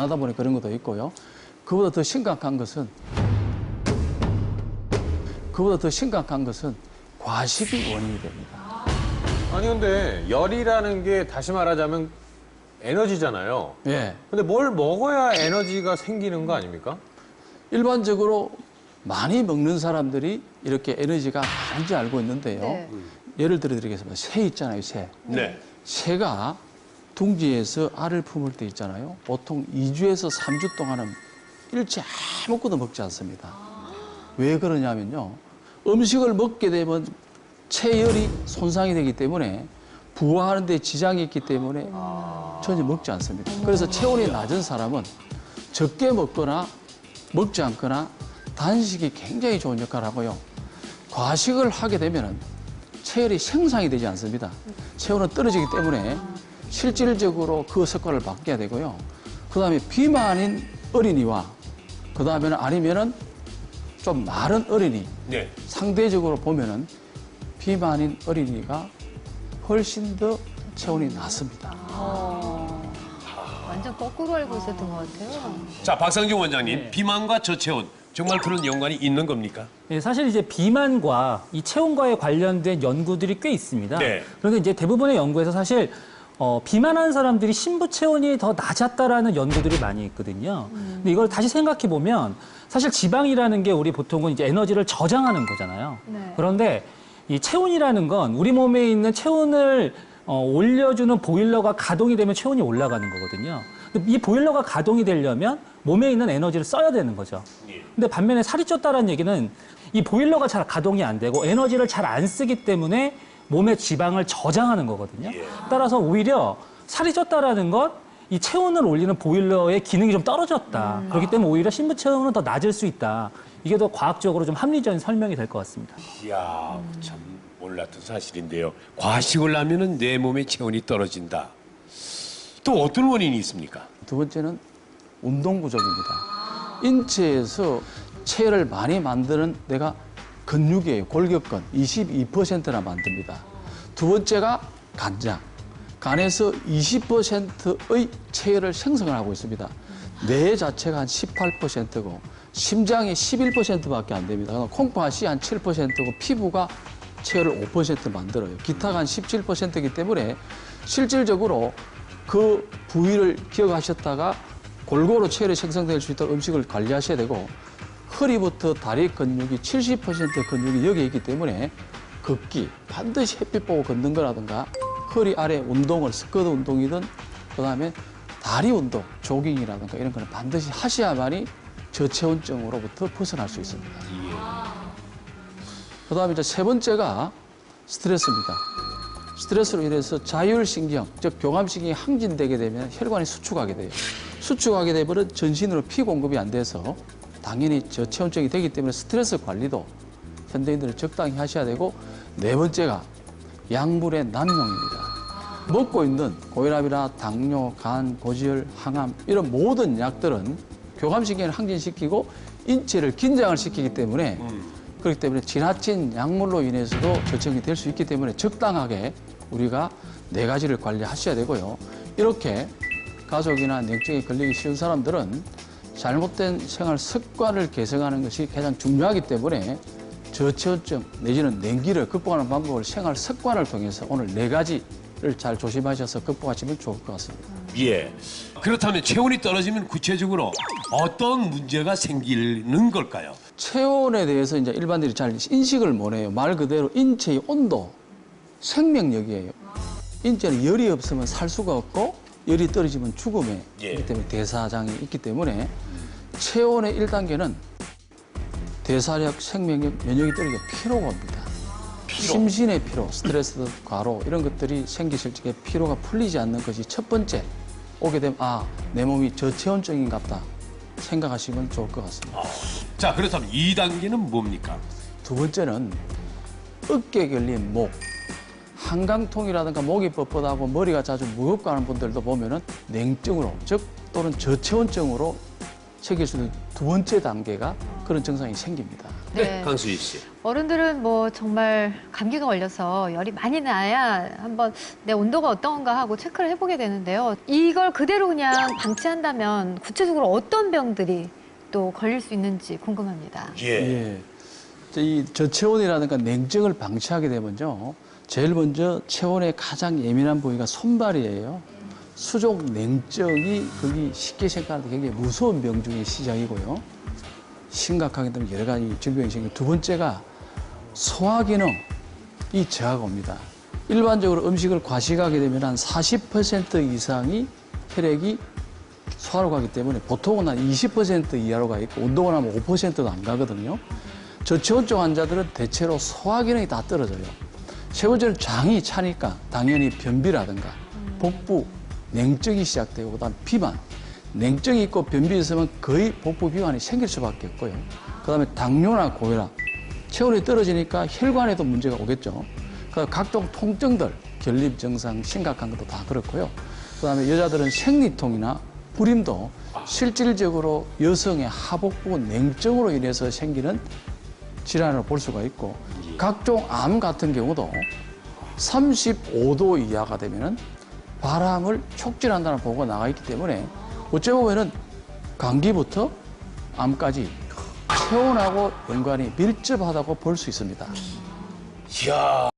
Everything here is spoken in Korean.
하다 보니 그런 것도 있고요. 그보다 더 심각한 것은 그보다 더 심각한 것은 과식이 원인이 됩니다. 아니 근데 열이라는 게 다시 말하자면 에너지잖아요. 예. 근데 뭘 먹어야 에너지가 생기는 거 아닙니까? 일반적으로 많이 먹는 사람들이 이렇게 에너지가 많은지 알고 있는데요. 네. 예를 들어 드리겠습니다. 새 있잖아요, 새. 네. 새가 둥지에서 알을 품을 때 있잖아요. 보통 2주에서 3주 동안은 일체 아무것도 먹지 않습니다. 왜 그러냐면요. 음식을 먹게 되면 체열이 손상이 되기 때문에 부화하는 데 지장이 있기 때문에 전혀 먹지 않습니다. 그래서 체온이 낮은 사람은 적게 먹거나 먹지 않거나 단식이 굉장히 좋은 역할을 하고요. 과식을 하게 되면은 체열이 생산이 되지 않습니다. 체온은 떨어지기 때문에 실질적으로 그 성과를 받게 되고요. 그 다음에 비만인 어린이와 그 다음에는 아니면은 좀 마른 어린이 네. 상대적으로 보면은 비만인 어린이가 훨씬 더 체온이 낮습니다. 어, 완전 거꾸로 알고 있었던 것 같아요. 자, 박상중 원장님, 네. 비만과 저체온 정말 그런 연관이 있는 겁니까? 예, 사실 이제 비만과 이 체온과에 관련된 연구들이 꽤 있습니다. 네. 그런데 이제 대부분의 연구에서 사실 어, 비만한 사람들이 신부 체온이 더 낮았다라는 연구들이 많이 있거든요. 근데 이걸 다시 생각해 보면 사실 지방이라는 게 우리 보통은 이제 에너지를 저장하는 거잖아요. 네. 그런데 이 체온이라는 건 우리 몸에 있는 체온을 어, 올려주는 보일러가 가동이 되면 체온이 올라가는 거거든요. 근데 이 보일러가 가동이 되려면 몸에 있는 에너지를 써야 되는 거죠. 근데 반면에 살이 쪘다라는 얘기는 이 보일러가 잘 가동이 안 되고 에너지를 잘 안 쓰기 때문에 몸에 지방을 저장하는 거거든요. 따라서 오히려 살이 쪘다라는 건 이 체온을 올리는 보일러의 기능이 좀 떨어졌다. 그렇기 때문에 오히려 신부 체온은 더 낮을 수 있다. 이게 더 과학적으로 좀 합리적인 설명이 될 것 같습니다. 이야, 참 몰랐던 사실인데요. 과식을 하면은 내 몸의 체온이 떨어진다. 또 어떤 원인이 있습니까? 두 번째는 운동 부족입니다. 인체에서 체를 많이 만드는 내가 근육이에요. 골격근 22%나 만듭니다. 두 번째가 간장. 간에서 20%의 체를 생성을 하고 있습니다. 뇌 자체가 한 18%고 심장이 11%밖에 안 됩니다. 콩팥이 한 7%고 피부가 체를 5% 만들어요. 기타가 한 17%이기 때문에 실질적으로 그 부위를 기억하셨다가 골고루 체열이 생성될 수 있도록 음식을 관리하셔야 되고 허리부터 다리 근육이 70% 근육이 여기에 있기 때문에 걷기 반드시 햇빛 보고 걷는 거라든가 허리 아래 운동을 스쿼트 운동이든 그다음에 다리 운동 조깅이라든가 이런 거는 반드시 하셔야만이 저체온증으로부터 벗어날 수 있습니다. 그다음에 이제 세 번째가 스트레스입니다. 스트레스로 인해서 자율신경, 즉 교감신경이 항진되게 되면 혈관이 수축하게 돼요. 수축하게 되면 전신으로 피 공급이 안 돼서 당연히 저체온증이 되기 때문에 스트레스 관리도 현대인들은 적당히 하셔야 되고 네 번째가 약물의 남용입니다. 먹고 있는 고혈압이나 당뇨, 간, 고지혈, 항암 이런 모든 약들은 교감신경을 항진시키고 인체를 긴장을 시키기 때문에 그렇기 때문에 지나친 약물로 인해서도 저체온이 될 수 있기 때문에 적당하게 우리가 네 가지를 관리하셔야 되고요. 이렇게 가족이나 냉증에 걸리기 쉬운 사람들은 잘못된 생활 습관을 개선하는 것이 가장 중요하기 때문에 저체온증 내지는 냉기를 극복하는 방법을 생활 습관을 통해서 오늘 네 가지를 잘 조심하셔서 극복하시면 좋을 것 같습니다. 예. 그렇다면 체온이 떨어지면 구체적으로 어떤 문제가 생기는 걸까요? 체온에 대해서 이제 일반인들이 잘 인식을 못해요. 말 그대로 인체의 온도, 생명력이에요. 인체는 열이 없으면 살 수가 없고 열이 떨어지면 죽음에 예. 있기 때문에 대사장이 있기 때문에 체온의 1단계는 대사력, 생명력, 면역이 떨어지게 피로가 옵니다. 심신의 피로, 스트레스, 과로 이런 것들이 생기실 적에 피로가 풀리지 않는 것이 첫 번째 오게 되면 아, 내 몸이 저체온증인갑다 생각하시면 좋을 것 같습니다. 자, 그렇다면 2단계는 뭡니까? 두 번째는 어깨 결린 목, 한강통이라든가 목이 뻣뻣하고 머리가 자주 무겁고 하는 분들도 보면은 냉증으로, 즉 또는 저체온증으로 생길 수 있는 두 번째 단계가 그런 증상이 생깁니다. 네, 네. 강수희 씨. 어른들은 뭐 정말 감기가 걸려서 열이 많이 나야 한번 내 온도가 어떤가 하고 체크를 해보게 되는데요. 이걸 그대로 그냥 방치한다면 구체적으로 어떤 병들이 또 걸릴 수 있는지 궁금합니다. 예. 예. 이제 이 저체온이라든가 냉증을 방치하게 되면요. 제일 먼저 체온에 가장 예민한 부위가 손발이에요. 수족 냉증이 거기 쉽게 생각하는데 굉장히 무서운 병 중에 시작이고요. 심각하게 되면 여러 가지 질병이 생기고 두 번째가 소화 기능이 저하가 옵니다. 일반적으로 음식을 과식하게 되면 한 40% 이상이 혈액이 소화로 가기 때문에 보통은 한 20% 이하로 가 있고 운동을 하면 5%도 안 가거든요. 저체온증 환자들은 대체로 소화 기능이 다 떨어져요. 세 번째는 장이 차니까 당연히 변비라든가 복부 냉증이 시작되고 그다음 비만 냉증이 있고 변비 있으면 거의 복부 비만이 생길 수밖에 없고요. 그다음에 당뇨나 고혈압 체온이 떨어지니까 혈관에도 문제가 오겠죠. 그 각종 통증들 결립 증상 심각한 것도 다 그렇고요. 그다음에 여자들은 생리통이나 불임도 실질적으로 여성의 하복부 냉증으로 인해서 생기는 질환을 볼 수가 있고 각종 암 같은 경우도 35도 이하가 되면은 바람을 촉진한다는 보고가 나와 있기 때문에 어찌 보면은 감기부터 암까지 체온하고 연관이 밀접하다고 볼 수 있습니다. 이야.